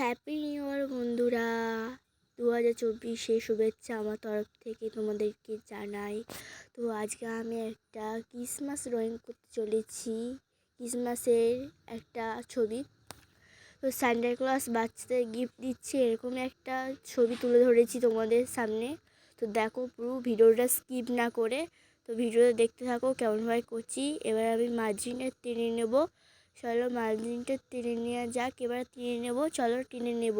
Happy new year বন্ধুরা। দু হাজার চব্বিশে শুভেচ্ছা আমার তরফ থেকে তোমাদেরকে জানাই। তো আজকে আমি একটা ক্রিসমাস ড্রয়িং করতে চলেছি। ক্রিসমাসের একটা ছবি। তো স্যান্ডা ক্লাস বাচ্চাদের গিফট দিচ্ছে, এরকম একটা ছবি তুলে ধরেছি তোমাদের সামনে। তো দেখো পুরো ভিডিওটা স্কিপ না করে, তো ভিডিওটা দেখতে থাকো, কেমনভাবে করছি। এবার আমি মার্জিনের টেনে নেব। চলো মার্জিনটা টেনে নেওয়া যাক, এবার টেনে নেব, চলো টেনে নেব।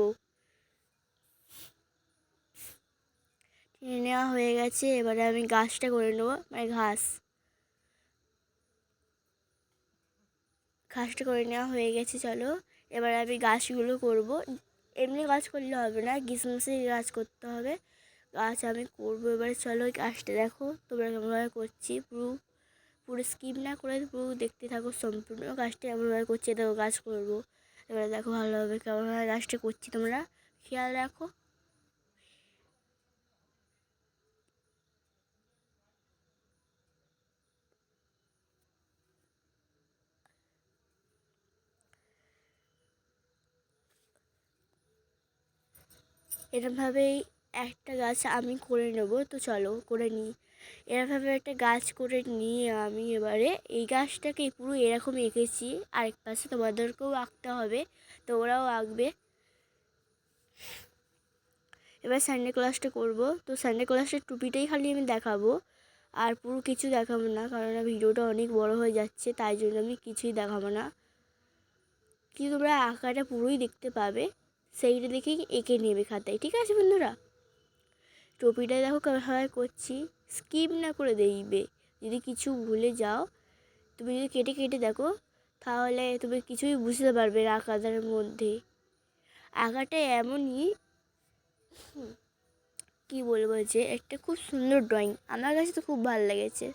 টেনে নেওয়া হয়ে গেছে, এবারে আমি গাছটা করে নেব মানে ঘাস। ঘাসটা করে নেওয়া হয়ে গেছে, চলো। এবার আমি গাছগুলো করব। এমনি গাছ করলে হবে না গ্রীষ্মসে গাছ করতে হবে। গাছ আমি করব, এবারে চলো গাছটা দেখো, তোমরা কেমনভাবে করছি, পুরো পুরো স্কিপ না করে পুরো দেখতে থাকো সম্পূর্ণ গাছটা এমনভাবে করছি, দেখো গাছ করব। এবারে দেখো ভালোভাবে কেমনভাবে গাছটা করছি তোমরা খেয়াল রাখো। এরমভাবেই একটা গাছ আমি করে নেব, তো চলো করে নিই। এরমভাবে একটা গাছ করে নিয়ে আমি এবারে এই গাছটাকে পুরো এরকম এঁকেছি। আরেক পাশে তোমাদেরকেও আঁকতে হবে, তো ওরাও আঁকবে। এবার সানডে ক্লাসটা করব। তো সানডে ক্লাসের টুপিটাই খালি আমি দেখাবো, আর পুরো কিছু দেখাবো না কারণ ভিডিওটা অনেক বড় হয়ে যাচ্ছে, তাই জন্য আমি কিছুই দেখাবো না। কিন্তু তোমরা আঁকাটা পুরোই দেখতে পাবে, সেইটা দেখেই এঁকে নেবে খাতায়, ঠিক আছে বন্ধুরা? টুপিটা দেখো কেমনভাবে করছি। স্কিপ না করে দেখবে। যদি কিছু ভুলে যাও, তুমি যদি কেটে কেটে দেখো, তাহলে তুমি কিছুই বুঝতে পারবে না আঁকাটার মধ্যে। আঁকাটা এমনই কি বলব যে একটা খুব সুন্দর ড্রয়িং আমার কাছে তো খুব ভালো লেগেছে।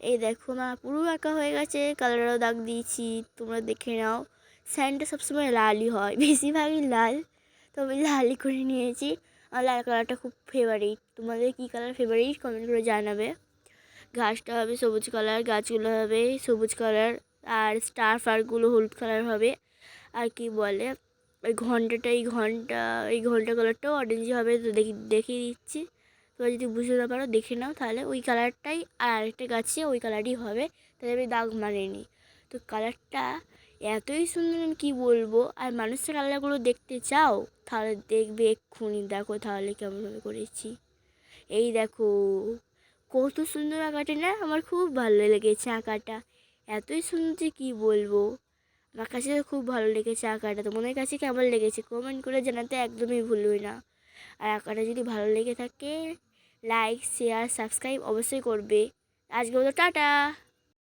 এই দেখো মা, পুরো আঁকা হয়ে গেছে কালারও দাগ দিয়েছি, তোমরা দেখে নাও। স্যান্ডটা সবসময় লালই হয়, বেশিরভাগই লাল। তো আমি লালই করে নিয়েছি। আর লাল কালারটা খুব ফেভারিট তোমাদের কী কালার ফেভারিট কমেন্ট করে জানাবে। ঘাসটা হবে সবুজ কালার, গাছগুলো হবে সবুজ কালার, আর স্টার ফারগুলো হলুদ কালার হবে। আর কি বলে, ওই ঘন্টাটা, এই ঘণ্টা এই ঘণ্টা কালারটাও অরেঞ্জ হবে তো দেখি, দেখিয়ে দিচ্ছি। তোমরা যদি বুঝতে না পারো, দেখে নাও তাহলে ওই কালারটাই, আর আরেকটা গাছে ওই কালারই হবে। তাহলে আমি দাগ মানেনি। তো কালারটা এতই সুন্দর আমি কী বলব? আর মানুষের কালারগুলো দেখতে চাও? তাহলে দেখবে এক্ষুনি। দেখো তাহলে কেমনভাবে করেছি। এই দেখো, কত সুন্দর আঁকাটা না? আমার খুব ভালো লেগেছে আঁকাটা। এতই সুন্দর যে কী বলব? আমার কাছে খুব ভালো লেগেছে আঁকাটা। তোমাদের কাছে কেমন লেগেছে? কমেন্ট করে জানাতে একদমই ভুলবে না। আর আঁকাটা যদি ভালো লেগে থাকে লাইক শেয়ার সাবস্ক্রাইব অবশ্যই করবে। আজকে মতো টাটা!